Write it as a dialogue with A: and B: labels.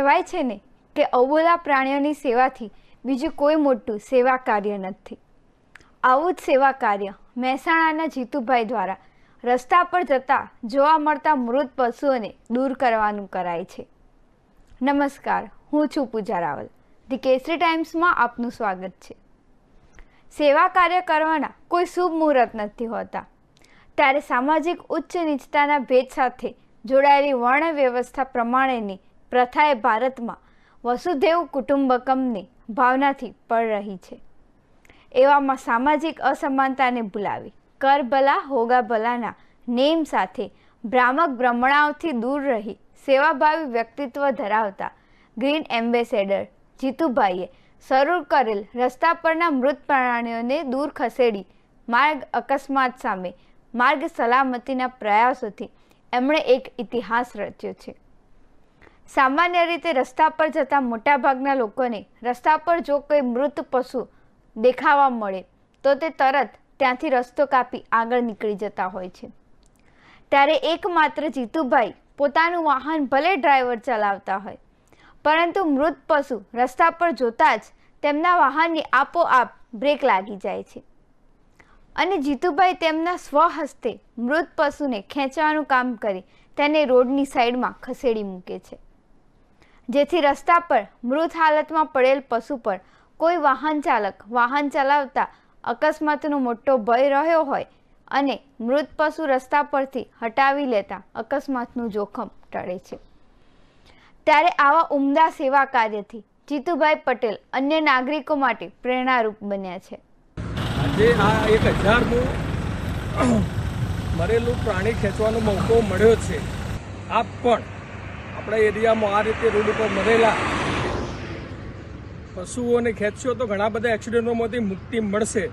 A: કહેવાય છે ને કે અબોલા પ્રાણીઓની સેવાથી બીજું કોઈ મોટું સેવા કાર્ય નથી. આવું જ સેવા કાર્ય મહેસાણાના જીતુભાઈ દ્વારા રસ્તા પર જતા જોવા મળતા મૃત પશુઓને દૂર કરવાનું કરાય છે. નમસ્કાર, હું છું પૂજા રાવલ. ધી કેસરી ટાઈમ્સમાં આપનું સ્વાગત છે. સેવા કાર્ય કરવાના કોઈ શુભ મુહૂર્ત નથી હોતા. ત્યારે સામાજિક ઉચ્ચ નીચતાના ભેદ સાથે જોડાયેલી વર્ણ વ્યવસ્થા પ્રમાણેની પ્રથાએ ભારતમાં વસુધૈવ કુટુંબકમની ભાવનાથી પડ રહી છે. એવામાં સામાજિક અસમાનતાને ભૂલાવી કર ભલા હોગા ભલાના નેમ સાથે ભ્રામક ભ્રમણાઓથી દૂર રહી સેવાભાવી વ્યક્તિત્વ ધરાવતા ગ્રીન એમ્બેસેડર જીતુભાઈએ શરૂ કરેલ રસ્તા પરના મૃત પ્રાણીઓને દૂર ખસેડી માર્ગ અકસ્માત સામે માર્ગ સલામતીના પ્રયાસોથી એમણે એક ઇતિહાસ રચ્યો છે. સામાન્ય રીતે રસ્તા પર જતા મોટાભાગના લોકોને રસ્તા પર જો કોઈ મૃત પશુ દેખાવા મળે, તો તે તરત ત્યાંથી રસ્તો કાપી આગળ નીકળી જતા હોય છે. ત્યારે એકમાત્ર જીતુભાઈ પોતાનું વાહન ભલે ડ્રાઈવર ચલાવતા હોય, પરંતુ મૃત પશુ રસ્તા પર જોતા જ તેમના વાહનની આપોઆપ બ્રેક લાગી જાય છે. અને જીતુભાઈ તેમના સ્વહસ્તે મૃત પશુને ખેંચવાનું કામ કરી તેને રોડની સાઈડમાં ખસેડી મૂકે છે. જેથી રસ્તા પર મૃત હાલતમાં પડેલ પશુ પર કોઈ વાહન ચાલક વાહન ચલાવતા અકસ્માતનો મોટો ભય રહ્યો હોય અને મૃત પશુ રસ્તા પરથી હટાવી લેતા અકસ્માતનું જોખમ ટળે છે. ત્યારે આવા ઉમદા સેવા કાર્યથી જીતુભાઈ પટેલ અન્ય નાગરિકો માટે પ્રેરણારૂપ બન્યા છે.
B: આજે આ એક હજારનું મરેલું પ્રાણી ખેંચવાનો મોકો મળ્યો છે. આપ પણ આપણા એરિયામાં આ રીતે રોડ ઉપર મરેલા પશુઓને ખેંચશો તો ઘણા બધા એક્સિડન્ટોમાંથી મુક્તિ મળશે.